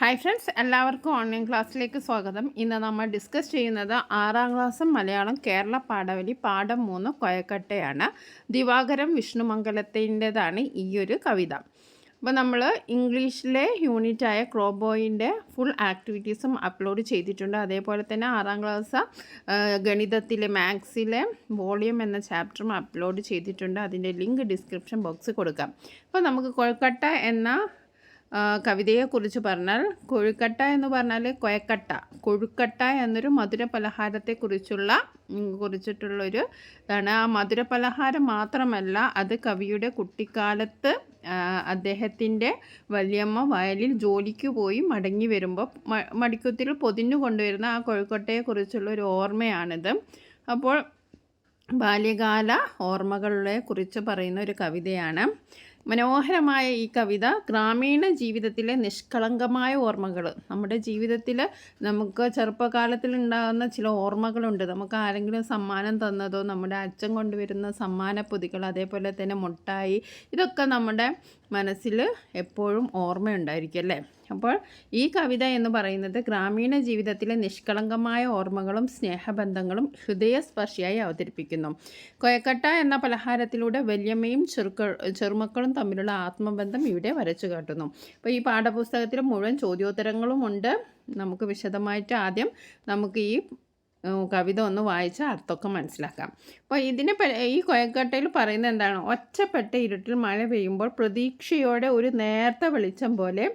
Hi friends എല്ലാവർക്കും online ക്ലാസ്സിലേക്ക് സ്വാഗതം. ഇന്ന് നമ്മൾ ഡിസ്കസ് ചെയ്യുന്നത് ആറാം ക്ലാസ് മലയാളം കേരള പാഠവലി പാഠം മൂന്ന് കൊയക്കട്ടയാണ്. ദിവാകരം വിഷ്ണുമംഗലത്തിന്റെതാണ് ഈ ഒരു കവിത. അപ്പോൾ നമ്മൾ ഇംഗ്ലീഷിലെ യൂണിറ്റായ ക്രോബോയിന്റെ ഫുൾ ആക്ടിവിറ്റീസും അപ്ലോഡ് ചെയ്തിട്ടുണ്ട്. അതേപോലെ തന്നെ ആറാം ക്ലാസ് ഗണിതത്തിലെ മാത്സിലെ വോളിയം എന്ന ചാപ്റ്ററും അപ്ലോഡ് ചെയ്തിട്ടുണ്ട്. അതിന്റെ ലിങ്ക് ഡിസ്ക്രിപ്ഷൻ ബോക്സിൽ കൊടുക്കാം. അപ്പോൾ നമുക്ക് കൊഴക്കട്ട എന്ന കവിതയെക്കുറിച്ച് പറഞ്ഞാൽ കൊഴുക്കട്ട എന്ന് പറഞ്ഞാൽ കൊയക്കട്ട. കൊഴുക്കട്ട എന്നൊരു മധുര പലഹാരത്തെക്കുറിച്ചുള്ള കുറിച്ചിട്ടുള്ളൊരു ഇതാണ്. ആ മധുര പലഹാരം മാത്രമല്ല അത് കവിയുടെ കുട്ടിക്കാലത്ത് അദ്ദേഹത്തിന്റെ വല്യമ്മ വയലിൽ ജോലിക്ക് പോയി മടങ്ങി വരുമ്പോൾ മടിക്കുത്തിൽ പൊതിഞ്ഞു കൊണ്ടുവരുന്ന ആ കൊഴുക്കട്ടയെക്കുറിച്ചുള്ള ഒരു ഓർമ്മയാണിത്. അപ്പോൾ ബാല്യകാല ഓർമ്മകളെ കുറിച്ച് പറയുന്ന ഒരു കവിതയാണ്. മനോഹരമായ ഈ കവിത ഗ്രാമീണ ജീവിതത്തിലെ നിഷ്കളങ്കമായ ഓർമ്മകൾ നമ്മുടെ ജീവിതത്തിൽ നമുക്ക് ചെറുപ്പകാലത്തിൽ ഉണ്ടാകുന്ന ചില ഓർമ്മകളുണ്ട്. നമുക്ക് ആരെങ്കിലും സമ്മാനം തന്നതോ നമ്മുടെ അച്ഛൻ കൊണ്ടുവരുന്ന സമ്മാന പൊതികൾ അതേപോലെ തന്നെ മുട്ടായി ഇതൊക്കെ നമ്മുടെ മനസ്സിൽ എപ്പോഴും ഓർമ്മയുണ്ടായിരിക്കും അല്ലേ? അപ്പോൾ ഈ കവിത എന്ന് പറയുന്നത് ഗ്രാമീണ ജീവിതത്തിലെ നിഷ്കളങ്കമായ ഓർമ്മകളും സ്നേഹബന്ധങ്ങളും ഹൃദയസ്പർശിയായി അവതരിപ്പിക്കുന്നു. കൊയക്കട്ട എന്ന പലഹാരത്തിലൂടെ വല്യമ്മയും ചെറുക്ക ചെറുമക്കളും തമ്മിലുള്ള ആത്മബന്ധം ഇവിടെ വരച്ചു കാട്ടുന്നു. അപ്പോൾ ഈ പാഠപുസ്തകത്തിൽ മുഴുവൻ ചോദ്യോത്തരങ്ങളും ഉണ്ട്. നമുക്ക് വിശദമായിട്ട് ആദ്യം നമുക്ക് ഈ കവിത ഒന്ന് വായിച്ച് അർത്ഥമൊക്കെ മനസ്സിലാക്കാം. അപ്പോൾ ഇതിനെ ഈ കൊയക്കട്ടയിൽ പറയുന്നത് എന്താണ്? ഒറ്റപ്പെട്ട ഇരുട്ടിൽ മഴ പെയ്യുമ്പോൾ പ്രതീക്ഷയോടെ ഒരു നേരത്തെ വെളിച്ചം പോലെ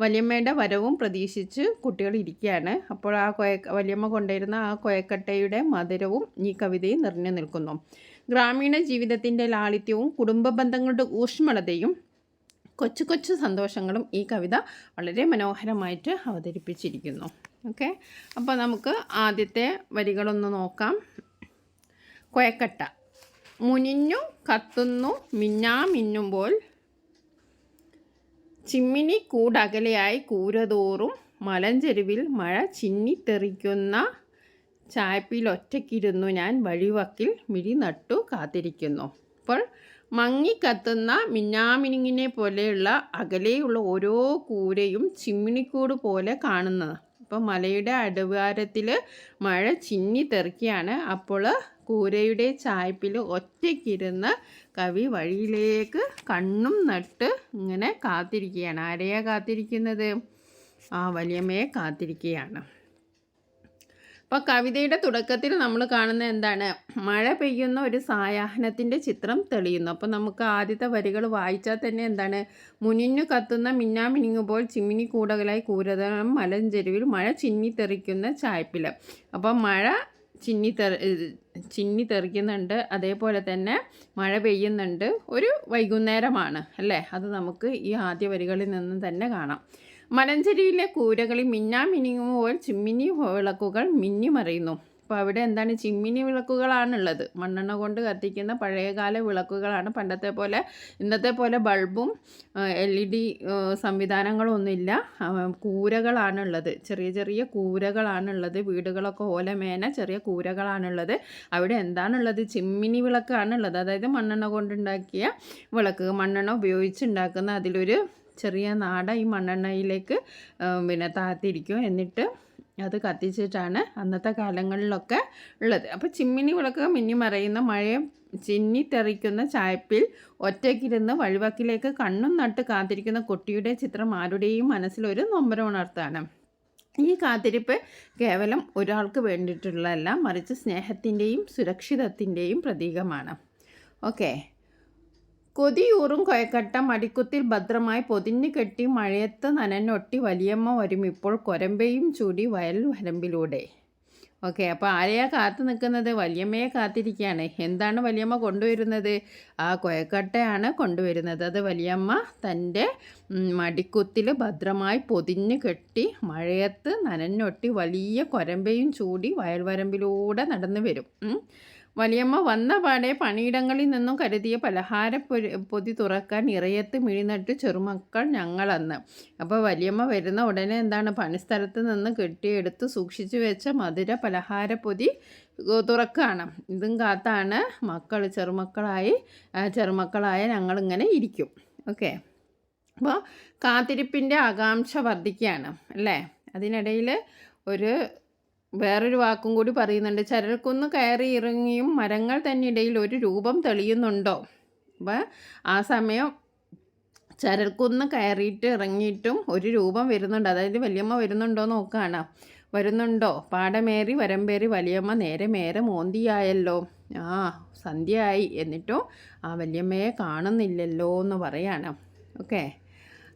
വലിയമ്മയുടെ വരവും പ്രതീക്ഷിച്ച് കുട്ടികൾ ഇരിക്കുകയാണ്. അപ്പോൾ ആ കൊയ വലിയമ്മ കൊണ്ടുവരുന്ന ആ കൊയക്കട്ടയുടെ മധുരവും ഈ കവിതയും നിറഞ്ഞു നിൽക്കുന്നു. ഗ്രാമീണ ജീവിതത്തിന്റെ ലാളിത്യവും കുടുംബ ബന്ധങ്ങളുടെ ഊഷ്മളതയും കൊച്ചു കൊച്ചു സന്തോഷങ്ങളും ഈ കവിത വളരെ മനോഹരമായിട്ട് അവതരിപ്പിച്ചിരിക്കുന്നു. ഓക്കെ? അപ്പോൾ നമുക്ക് ആദ്യത്തെ വരികളൊന്ന് നോക്കാം. കൊയക്കട്ട. മുനിഞ്ഞു കത്തുന്നു മിന്നാ മിന്നുമ്പോൾ. ചിമ്മിനി കൂടകലെയായി കൂരതോറും മലഞ്ചെരുവിൽ മഴ ചിന്നിത്തെറിക്കുന്ന ചായപ്പിൽ ഒറ്റയ്ക്കിരുന്നു ഞാൻ വഴിവക്കിൽ മിഴി നട്ടു കാത്തിരിക്കുന്നു. അപ്പോൾ മങ്ങിക്കത്തുന്ന മിന്നാമിനുങ്ങിനെ പോലെയുള്ള അകലെയുള്ള ഓരോ കൂരയും ചിമ്മിണിക്കൂട് പോലെ കാണുന്നത്. അപ്പോൾ മലയുടെ അടിവാരത്തിൽ മഴ ചിന്നി തെറിക്കുകയാണ്. അപ്പോൾ കൂരയുടെ ചായ്പിൽ ഒറ്റയ്ക്കിരുന്ന് കവി വഴിയിലേക്ക് കണ്ണും നട്ട് ഇങ്ങനെ കാത്തിരിക്കുകയാണ്. ആരെയാണ് കാത്തിരിക്കുന്നത്? ആ വലിയമ്മയെ കാത്തിരിക്കുകയാണ്. അപ്പോൾ കവിതയുടെ തുടക്കത്തിൽ നമ്മൾ കാണുന്ന എന്താണ്? മഴ പെയ്യുന്ന ഒരു സായാഹ്നത്തിന്റെ ചിത്രം തെളിയുന്നു. അപ്പോൾ നമുക്ക് ആദ്യത്തെ വരികൾ വായിച്ചാൽ തന്നെ എന്താണ്? മുനിഞ്ഞു കത്തുന്ന മിന്നാമിനിങ്ങുമ്പോൾ ചിമ്മിനി കൂടകളായി കൂരതളം മലഞ്ചെരുവിൽ മഴ ചിന്നിത്തെറിക്കുന്ന ചായപ്പില അപ്പോൾ മഴ ചിന്നി തെറി ചിന്നി അതേപോലെ തന്നെ മഴ പെയ്യുന്നുണ്ട്. ഒരു വൈകുന്നേരമാണ് അല്ലേ? അത് നമുക്ക് ഈ ആദ്യ വരികളിൽ നിന്ന് തന്നെ കാണാം. മലഞ്ചെരിയിലെ കൂരകളിൽ മിന്നാമിനിങ്ങുമ്പോൾ ചിമ്മിനി വിളക്കുകൾ മിന്നി മിന്നിമറിയുന്നു. അപ്പോൾ അവിടെ എന്താണ് ചിമ്മിനി വിളക്കുകളാണുള്ളത്? മണ്ണെണ്ണ കൊണ്ട് കത്തിക്കുന്ന പഴയകാല വിളക്കുകളാണ്. പണ്ടത്തെ പോലെ ഇന്നത്തെ പോലെ ബൾബും എൽ ഇ ഡി സംവിധാനങ്ങളൊന്നുമില്ല. കൂരകളാണുള്ളത്. ചെറിയ ചെറിയ കൂരകളാണുള്ളത്. വീടുകളൊക്കെ ഓലമേന ചെറിയ കൂരകളാണുള്ളത്. അവിടെ എന്താണുള്ളത്? ചിമ്മിനി വിളക്കാണുള്ളത്. അതായത് മണ്ണെണ്ണ കൊണ്ടുണ്ടാക്കിയ വിളക്ക്. മണ്ണെണ്ണ ഉപയോഗിച്ചുണ്ടാക്കുന്ന അതിലൊരു ചെറിയ നാട ഈ മണ്ണെണ്ണയിലേക്ക് പിന്നെ താത്തിരിക്കും. എന്നിട്ട് അത് കത്തിച്ചിട്ടാണ് അന്നത്തെ കാലങ്ങളിലൊക്കെ ഉള്ളത്. അപ്പോൾ ചിമ്മിനി വിളക്ക് മിന്നി മറയുന്ന മഴയെ ചിന്നിത്തെറിക്കുന്ന ചായപ്പിൽ ഒറ്റയ്ക്കിരുന്ന് വഴിവക്കിലേക്ക് കണ്ണും നട്ട് കാത്തിരിക്കുന്ന കുട്ടിയുടെ ചിത്രം ആരുടെയും മനസ്സിലൊരു നൊമ്പരമുണർത്താണ് ഈ കാത്തിരിപ്പ് കേവലം ഒരാൾക്ക് വേണ്ടിയിട്ടുള്ളതല്ല മറിച്ച് സ്നേഹത്തിന്റെയും സുരക്ഷിതത്തിന്റെയും പ്രതീകമാണ്. ഓക്കെ. കൊതിയൂറും കൊയക്കട്ട മടിക്കുത്തിൽ ഭദ്രമായി പൊതിഞ്ഞു കെട്ടി മഴയത്ത് നനനൊട്ടി വലിയമ്മ വരും ഇപ്പോൾ കൊരമ്പയും ചൂടി വയൽ വരമ്പിലൂടെ. ഓക്കെ അപ്പോൾ ആരെയാ കാത്തു നിൽക്കുന്നത്? വലിയമ്മയെ കാത്തിരിക്കുകയാണ്. എന്താണ് വലിയമ്മ കൊണ്ടുവരുന്നത്? ആ കൊയക്കട്ടയാണ് കൊണ്ടുവരുന്നത്. അത് വലിയമ്മ തന്റെ മടിക്കുത്തിൽ ഭദ്രമായി പൊതിഞ്ഞു കെട്ടി മഴയത്ത് നനഞ്ഞൊട്ടി വലിയ കൊരമ്പയും ചൂടി വയൽവരമ്പിലൂടെ നടന്നു വരും. വലിയമ്മ വന്ന പാടെ പണിയിടങ്ങളിൽ നിന്നും കരുതിയ പലഹാര പൊതി തുറക്കാൻ ഇറയത്ത് മിഴിനട്ട് ചെറുമക്കൾ ഞങ്ങളന്ന്. അപ്പോൾ വലിയമ്മ വരുന്ന ഉടനെ എന്താണ് പണിസ്ഥലത്ത് നിന്ന് കെട്ടിയെടുത്ത് സൂക്ഷിച്ചു വെച്ച മധുര പലഹാര പൊതി തുറക്കുകയാണ് ഇതും കാത്താണ് മക്കൾ ചെറുമക്കളായി ചെറുമക്കളായ ഞങ്ങളിങ്ങനെ ഇരിക്കും. ഓക്കെ. അപ്പോൾ കാത്തിരിപ്പിന്റെ ആകാംക്ഷ വർദ്ധിക്കുകയാണ് അല്ലേ? അതിനിടയിൽ ഒരു വേറൊരു വാക്കും കൂടി പറയുന്നുണ്ട്. ചരൽക്കുന്ന് കയറി ഇറങ്ങിയും മരങ്ങൾ തന്നിടയിൽ ഒരു രൂപം തെളിയുന്നുണ്ടോ? അപ്പം ആ സമയം ചരൽക്കുന്ന് കയറിയിട്ട് ഇറങ്ങിയിട്ടും ഒരു രൂപം വരുന്നുണ്ട്. അതായത് വലിയമ്മ വരുന്നുണ്ടോ നോക്കുകയാണ് വരുന്നുണ്ടോ? പാടമേറി വരമ്പേറി വലിയമ്മ നേരെ മേരെ മോന്തിയായല്ലോ. ആ സന്ധ്യയായി. എന്നിട്ടും ആ വലിയമ്മയെ കാണുന്നില്ലല്ലോ എന്ന് പറയാണ്. ഓക്കെ.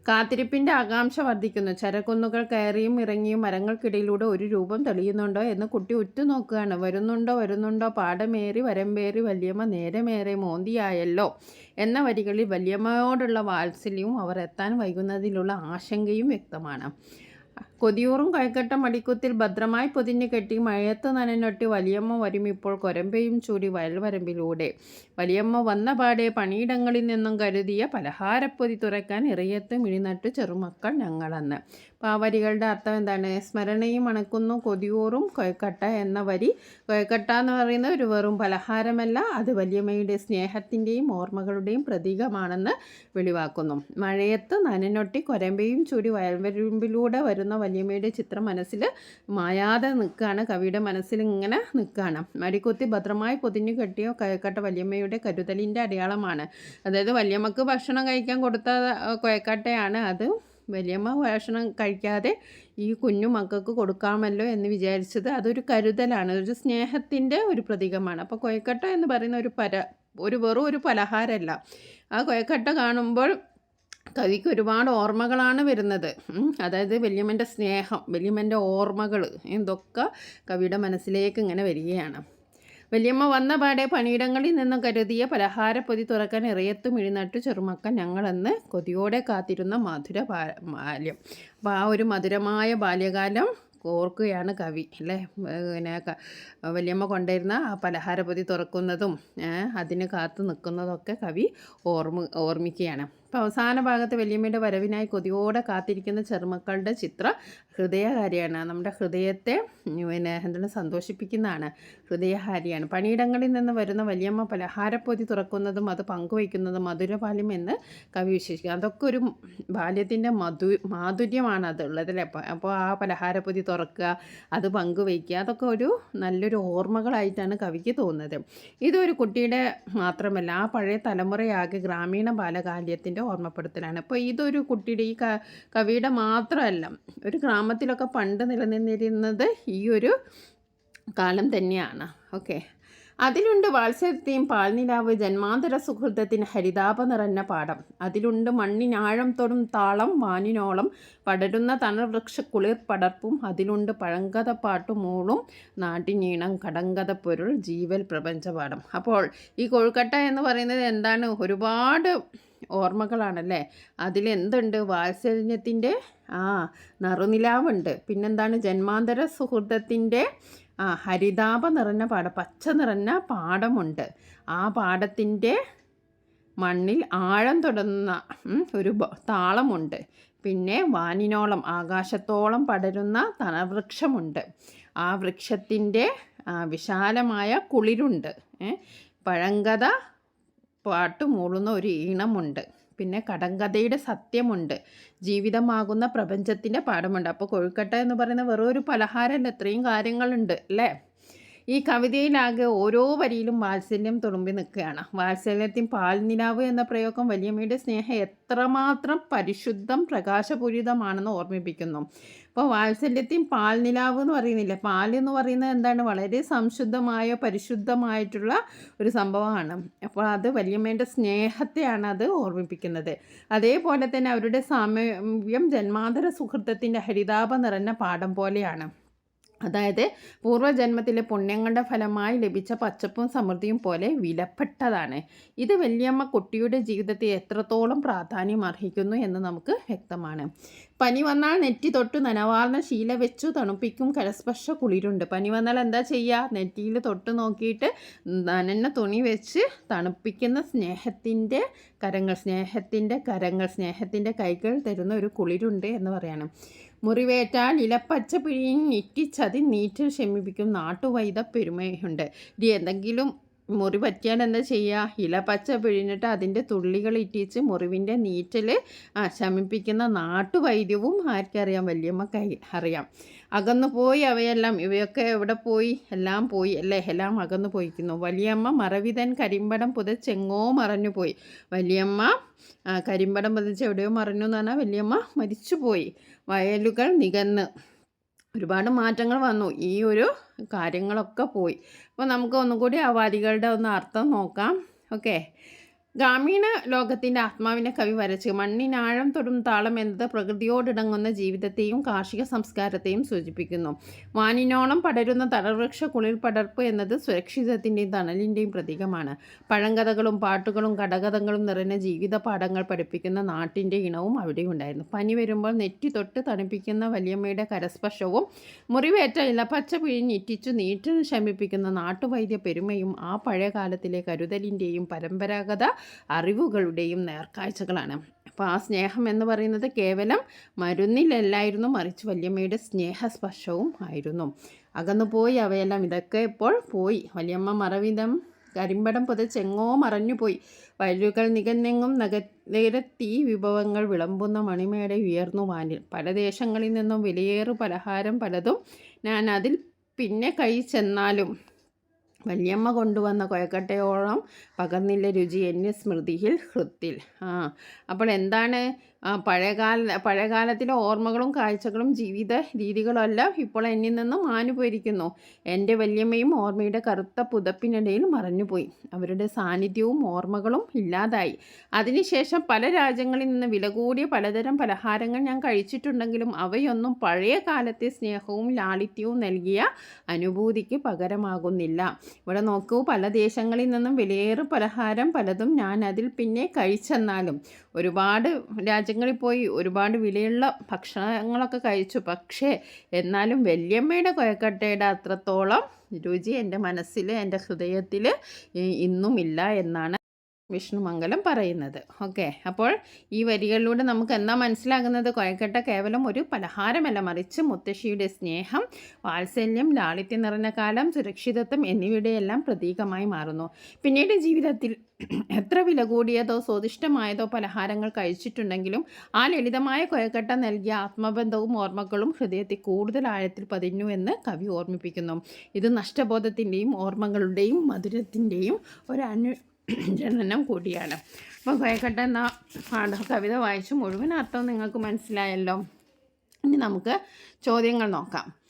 കാത്തിരിപ്പിന്റെ ആകാംക്ഷ വർദ്ധിക്കുന്നു. ചരക്കുന്നുകൾ കയറിയും ഇറങ്ങിയും മരങ്ങൾക്കിടയിലൂടെ ഒരു രൂപം തെളിയുന്നുണ്ടോ എന്ന് കുട്ടി ഉറ്റുനോക്കുകയാണ്. വരുന്നുണ്ടോ വരുന്നുണ്ടോ പാടമേറി വരമ്പേറി വല്യമ്മ നേരമേറെ മോന്തിയായല്ലോ എന്ന വരികളിൽ വല്യമ്മയോടുള്ള വാത്സല്യവും അവർ എത്താൻ വൈകുന്നതിലുള്ള ആശങ്കയും വ്യക്തമാണ്. കൊതിയൂറും കൈക്കെട്ട മടിക്കുത്തിൽ ഭദ്രമായി പൊതിഞ്ഞു കെട്ടി മഴയത്ത് നനനൊട്ടി വലിയമ്മ വരും ഇപ്പോൾ കൊരമ്പയും ചൂടി വയൽവരമ്പിലൂടെ. വലിയമ്മ വന്ന പാടെ പണിയിടങ്ങളിൽ നിന്നും കരുതിയ പലഹാരപ്പൊതി തുറക്കാൻ ഇറയത്ത് മിഴിനട്ട് ചെറുമക്കൾ ഞങ്ങളെന്ന്. പാവരികളുടെ അർത്ഥം എന്താണ്? സ്മരണയും അണക്കുന്നു കൊതിയൂറും കൊയക്കട്ട എന്ന വരി. കൊയക്കട്ട എന്ന് പറയുന്ന ഒരു വെറും പലഹാരമല്ല അത് വലിയമ്മയുടെ സ്നേഹത്തിന്റെയും ഓർമ്മകളുടെയും പ്രതീകമാണെന്ന് വെളിവാക്കുന്നു. മഴയത്ത് നനനൊട്ടി കൊരമ്പയും ചൂടി വയൽവരമ്പിലൂടെ വരുന്ന വല്യമ്മയുടെ ചിത്രം മനസ്സിൽ മായാതെ നിൽക്കുകയാണ്. കവിയുടെ മനസ്സിൽ ഇങ്ങനെ നിൽക്കുകയാണ്. മടിക്കുത്തി ഭദ്രമായി പൊതിഞ്ഞു കെട്ടിയ കയക്കട്ട വല്യമ്മയുടെ കരുതലിന്റെ അടയാളമാണ്. അതായത് വല്യമ്മക്ക് ഭക്ഷണം കഴിക്കാൻ കൊടുത്ത കൊയക്കാട്ടയാണ്. അത് വലിയമ്മ ഭക്ഷണം കഴിക്കാതെ ഈ കുഞ്ഞു മക്കൾക്ക് കൊടുക്കാമല്ലോ എന്ന് വിചാരിച്ചത് അതൊരു കരുതലാണ്. ഒരു സ്നേഹത്തിന്റെ ഒരു പ്രതീകമാണ്. അപ്പോൾ കൊയക്കട്ട എന്ന് പറയുന്ന ഒരു പര ഒരു വെറും ഒരു പലഹാരമല്ല. ആ കൊയക്കട്ട കാണുമ്പോൾ കവിക്ക് ഒരുപാട് ഓർമ്മകളാണ് വരുന്നത്. അതായത് വല്യമ്മന്റെ സ്നേഹം വല്യമ്മന്റെ ഓർമ്മകൾ എന്തൊക്കെ കവിയുടെ മനസ്സിലേക്ക് ഇങ്ങനെ വരികയാണ്. വല്യമ്മ വന്ന പാടെ പണിയിടങ്ങളിൽ നിന്നും കരുതിയ പലഹാരപ്പൊതി തുറക്കാൻ ഇറയത്തു മിഴിനട്ട് ചെറുമക്കൻ ഞങ്ങളെന്ന് കൊതിയോടെ കാത്തിരുന്ന മധുര ബാല്യം. അപ്പോൾ ആ ഒരു മധുരമായ ബാല്യകാലം ഓർക്കുകയാണ് കവി അല്ലേ? പിന്നെ വല്യമ്മ കൊണ്ടുവരുന്ന ആ പലഹാരപ്പൊതി തുറക്കുന്നതും അതിന് കാത്തു നിൽക്കുന്നതൊക്കെ കവി ഓർമ്മ ഓർമ്മിക്കുകയാണ്. അപ്പോൾ അവസാന ഭാഗത്ത് വല്യമ്മയുടെ വരവിനായി കൊതിയോടെ കാത്തിരിക്കുന്ന ചെറുമക്കളുടെ ചിത്രം ഹൃദയഹാരിയാണ് നമ്മുടെ ഹൃദയത്തെ പിന്നെ എന്താണ് സന്തോഷിപ്പിക്കുന്നതാണ് ഹൃദയഹാരിയാണ് പണിയിടങ്ങളിൽ നിന്ന് വരുന്ന വലിയമ്മ പലഹാരപ്പൊതി തുറക്കുന്നതും അത് പങ്കുവയ്ക്കുന്നതും മധുരപാലും എന്ന് കവി വിശേഷിക്കുക അതൊക്കെ ഒരു ബാല്യത്തിന്റെ മധു മാധുര്യമാണ് അതുള്ളത് അല്ലേ? അപ്പോൾ ആ പലഹാരപ്പൊതി തുറക്കുക അത് പങ്കുവയ്ക്കുക അതൊക്കെ ഒരു നല്ലൊരു ഓർമ്മകളായിട്ടാണ് കവിക്ക് തോന്നുന്നത്. ഇതൊരു കുട്ടിയുടെ മാത്രമല്ല ആ പഴയ തലമുറയാകെ ഗ്രാമീണ ബാലകാല്യത്തിന്റെ ഓർമ്മപ്പെടുത്തലാണ്. അപ്പോൾ ഇതൊരു കുട്ടിയുടെ ഈ കവിയുടെ മാത്രമല്ല ഒരു ഗ്രാമത്തിലൊക്കെ പണ്ട് നിലനിന്നിരുന്നത് ഈ ഒരു കാലം തന്നെയാണ്. ഓക്കെ. അതിലുണ്ട് വാത്സരത്തെയും പാൽനിലാവ് ജന്മാന്തര സുഹൃത്തത്തിന് ഹരിതാപ നിറഞ്ഞ പാഠം. അതിലുണ്ട് മണ്ണിനാഴം തൊടും താളം വാനിനോളം പടരുന്ന തണർവൃക്ഷ കുളിർ പടർപ്പും. അതിലുണ്ട് പഴങ്കഥ പാട്ടും മൂളും നാട്ടിനീണം കടങ്കഥ പൊരുൾ ജീവൽ പ്രപഞ്ചപാഠം അപ്പോൾ ഈ കൊഴുക്കട്ട എന്ന് പറയുന്നത് എന്താണ്? ഒരുപാട് ഓർമ്മകളാണല്ലേ? അതിലെന്തുണ്ട്? വാത്സല്യത്തിന്റെ ആ നറുനിലാവുണ്ട്. പിന്നെന്താണ്? ജന്മാന്തര സുഹൃത്തത്തിന്റെ ആ ഹരിതാപ നിറഞ്ഞ പാടം പച്ച നിറഞ്ഞ പാടമുണ്ട്. ആ പാടത്തിന്റെ മണ്ണിൽ ആഴം തുടങ്ങുന്ന ഒരു താളമുണ്ട്. പിന്നെ വാനിനോളം ആകാശത്തോളം പടരുന്ന തണവൃക്ഷമുണ്ട് ആ വൃക്ഷത്തിന്റെ വിശാലമായ കുളിരുണ്ട്. പഴങ്കഥ പാട്ട് മൂളുന്ന ഒരു ഈണമുണ്ട്. പിന്നെ കടങ്കഥയുടെ സത്യമുണ്ട്. ജീവിതമാകുന്ന പ്രപഞ്ചത്തിന്റെ പാഠമുണ്ട്. അപ്പോൾ കൊഴുക്കട്ട എന്ന് പറയുന്ന വെറൊരു ഒരു പലഹാരമല്ല ഇത്രയും കാര്യങ്ങളുണ്ട് അല്ലേ? ഈ കവിതയിലാകെ ഓരോ വരിയിലും വാത്സല്യം തുളുമ്പി നിൽക്കുകയാണ്. വാത്സല്യത്തിൽ പാൽനിലാവ് എന്ന പ്രയോഗം വലിയമ്മയുടെ സ്നേഹം എത്രമാത്രം പരിശുദ്ധം പ്രകാശപൂരിതമാണെന്ന് ഓർമ്മിപ്പിക്കുന്നു. അപ്പോൾ വാത്സല്യത്തെയും പാൽനിലാവ് എന്ന് പറയുന്നില്ല? പാൽ എന്ന് പറയുന്നത് എന്താണ്? വളരെ സംശുദ്ധമായ പരിശുദ്ധമായിട്ടുള്ള ഒരു സംഭവമാണ്. അപ്പോൾ അത് വല്യമ്മേന്റെ സ്നേഹത്തെയാണ് അത് ഓർമ്മിപ്പിക്കുന്നത്. അതേപോലെ തന്നെ അവരുടെ സാമ്യം ജന്മാന്തര സുഹൃത്തത്തിന്റെ ഹരിതാപ നിറഞ്ഞ പാഠം പോലെയാണ്. അതായത് പൂർവജന്മത്തിലെ പുണ്യങ്ങളുടെ ഫലമായി ലഭിച്ച പച്ചപ്പും സമൃദ്ധിയും പോലെ വിലപ്പെട്ടതാണ്. ഇത് വലിയമ്മ കുട്ടിയുടെ ജീവിതത്തെ എത്രത്തോളം പ്രാധാന്യം അർഹിക്കുന്നു എന്ന് നമുക്ക് വ്യക്തമാണ്. പനി വന്നാൽ നെറ്റി തൊട്ട് നനവാർന്ന ശീല വെച്ചു തണുപ്പിക്കും കരസ്പർശ കുളിരുണ്ട്. പനി വന്നാൽ എന്താ ചെയ്യുക നെറ്റിയിൽ തൊട്ട് നോക്കിയിട്ട് നനഞ്ഞ തുണി വെച്ച് തണുപ്പിക്കുന്ന സ്നേഹത്തിന്റെ കരങ്ങൾ സ്നേഹത്തിന്റെ കരങ്ങൾ സ്നേഹത്തിന്റെ കൈകൾ തരുന്ന ഒരു കുളിരുണ്ട് എന്ന് പറയണം. മുറിവേറ്റാൽ ഇലപ്പച്ച പിഴിയും ഞെറ്റിച്ചതി നീറ്റിൽ ശമിപ്പിക്കും നാട്ടുവൈദ പെരുമയുണ്ട്. ഇനി എന്തെങ്കിലും മുറി പറ്റിയാൽ എന്താ ചെയ്യുക ഇല പച്ച പിഴിഞ്ഞിട്ട് അതിന്റെ തുള്ളികൾ ഇട്ടിച്ച് മുറിവിന്റെ നീറ്റൽ ശമിപ്പിക്കുന്ന നാട്ടുവൈദ്യവും ആർക്കറിയാം? വല്യമ്മക്ക് അറിയാം. അകന്നു പോയി അവയെല്ലാം ഇവയൊക്കെ എവിടെ പോയി? എല്ലാം പോയി അല്ലേ? എല്ലാം അകന്നു പോയിക്കുന്നു. വലിയമ്മ മറവിതൻ കരിമ്പടം പുതച്ചെങ്ങോ മറഞ്ഞു പോയി. വലിയമ്മ കരിമ്പടം പുതച്ച് എവിടെയോ മറഞ്ഞു എന്ന് പറഞ്ഞാൽ വലിയമ്മ മരിച്ചുപോയി. വയലുകൾ നികന്ന്. ഒരുപാട് മാറ്റങ്ങൾ വന്നു. ഈ ഒരു കാര്യങ്ങളൊക്കെ പോയി. അപ്പോൾ നമുക്ക് ഒന്നുകൂടി ആ വരികളുടെ ഒന്ന് അർത്ഥം നോക്കാം. ഓക്കെ. ഗ്രാമീണ ലോകത്തിന്റെ ആത്മാവിനെ കവി വരച്ച് മണ്ണിനാഴം തൊടും താളം എന്നത് പ്രകൃതിയോടിണങ്ങുന്ന ജീവിതത്തെയും കാർഷിക സംസ്കാരത്തെയും സൂചിപ്പിക്കുന്നു. വാനിനോളം പടരുന്ന തടവൃക്ഷ കുളിർ പടർപ്പ് എന്നത് സുരക്ഷിതത്തിന്റെയും തണലിന്റെയും പ്രതീകമാണ്. പഴങ്കഥകളും പാട്ടുകളും കടകഥകളും നിറഞ്ഞ ജീവിത പാഠങ്ങൾ പഠിപ്പിക്കുന്ന നാട്ടിന്റെ ഇണവും അവിടെ ഉണ്ടായിരുന്നു പനി വരുമ്പോൾ നെറ്റി തൊട്ട് തണുപ്പിക്കുന്ന വലിയമ്മയുടെ കരസ്പർശവും മുറിവേറ്റ ഇലപ്പച്ച പിഴിഞ്ഞിറ്റിച്ചു നീറ്റിൽ ശമിപ്പിക്കുന്ന നാട്ടുവൈദ്യ പെരുമയും ആ പഴയ കാലത്തിലെ കരുതലിന്റെയും പരമ്പരാഗത അറിവുകളുടെയും നേർക്കാഴ്ചകളാണ്. അപ്പോൾ ആ സ്നേഹം എന്ന് പറയുന്നത് കേവലം മരുന്നിലല്ലായിരുന്നു മറിച്ച് വല്യമ്മയുടെ സ്നേഹസ്പർശവും ആയിരുന്നു. അകന്നു പോയി അവയെല്ലാം. ഇതൊക്കെ ഇപ്പോൾ പോയി. വല്യമ്മ മറവിധം കരിമ്പടം പുതച്ചെങ്ങോ മറഞ്ഞുപോയി. വയലുകൾ നികന്നെങ്ങും നഗ നിരത്തി വിഭവങ്ങൾ വിളമ്പുന്ന മണിമേടെ ഉയർന്നു വാനിൽ. പല ദേശങ്ങളിൽ നിന്നും വിലയേറു പലഹാരം പലതും ഞാൻ അതിൽ പിന്നെ കഴിച്ചെന്നാലും വല്യമ്മ കൊണ്ടുവന്ന കൊയക്കട്ടയോളം പകർന്നില്ല രുചി. എന്നെ സ്മൃതിയിൽ ഹൃത്തിൽ. ആ അപ്പോൾ എന്താണ് പഴയകാല പഴയകാലത്തിലെ ഓർമ്മകളും കാഴ്ചകളും ജീവിത രീതികളെല്ലാം ഇപ്പോൾ എന്നിൽ നിന്നും മാനുപോയിരിക്കുന്നു എന്റെ വല്യമ്മയും ഓർമ്മയുടെ കറുത്ത പുതപ്പിനിടയിൽ മറഞ്ഞുപോയി. അവരുടെ സാന്നിധ്യവും ഓർമ്മകളും ഇല്ലാതായി. അതിനുശേഷം പല രാജ്യങ്ങളിൽ നിന്ന് വില കൂടിയ പലതരം പലഹാരങ്ങൾ ഞാൻ കഴിച്ചിട്ടുണ്ടെങ്കിലും അവയൊന്നും പഴയ കാലത്തെ സ്നേഹവും ലാളിത്യവും നൽകിയ അനുഭൂതിക്ക് പകരമാകുന്നില്ല. ഇവിടെ നോക്കൂ പല ദേശങ്ങളിൽ നിന്നും വിലയേറെ പലഹാരം പലതും ഞാൻ അതിൽ പിന്നെ കഴിച്ചെന്നാലും ഒരുപാട് രാജ്യങ്ങളിൽ പോയി ഒരുപാട് വിലയുള്ള ഭക്ഷണങ്ങളൊക്കെ കഴിച്ചു. പക്ഷേ എന്നാലും വല്യമ്മയുടെ കൊയക്കട്ടയുടെ അത്രത്തോളം രുചി എന്റെ മനസ്സിൽ എന്റെ ഹൃദയത്തിൽ ഇന്നുമില്ല എന്നാണ് വിഷ്ണുമംഗലം പറയുന്നത്. ഓക്കെ. അപ്പോൾ ഈ വരികളിലൂടെ നമുക്ക് എന്താ മനസ്സിലാകുന്നത്? കൊഴക്കട്ട കേവലം ഒരു പലഹാരമല്ല. മറിച്ച് മുത്തശ്ശിയുടെ സ്നേഹം വാത്സല്യം ലാളിത്യം നിറഞ്ഞ കാലം സുരക്ഷിതത്വം എന്നിവയുടെയെല്ലാം പ്രതീകമായി മാറുന്നു. പിന്നീട് ജീവിതത്തിൽ എത്ര വില കൂടിയതോ സ്വാദിഷ്ടമായതോ പലഹാരങ്ങൾ കഴിച്ചിട്ടുണ്ടെങ്കിലും ആ ലളിതമായ കൊയക്കട്ട നൽകിയ ആത്മബന്ധവും ഓർമ്മകളും ഹൃദയത്തിൽ കൂടുതൽ ആഴത്തിൽ പതിഞ്ഞു എന്ന് കവി ഓർമ്മിപ്പിക്കുന്നു. ഇത് നഷ്ടബോധത്തിന്റെയും ഓർമ്മകളുടെയും മധുരത്തിന്റെയും ഒരു അനു ജനനം കൂടിയാണ്. അപ്പോൾ കോയക്കട്ട എന്ന പാഠ കവിത വായിച്ച് മുഴുവൻ അർത്ഥം നിങ്ങൾക്ക് മനസ്സിലായല്ലോ. ഇനി നമുക്ക് ചോദ്യങ്ങൾ നോക്കാം.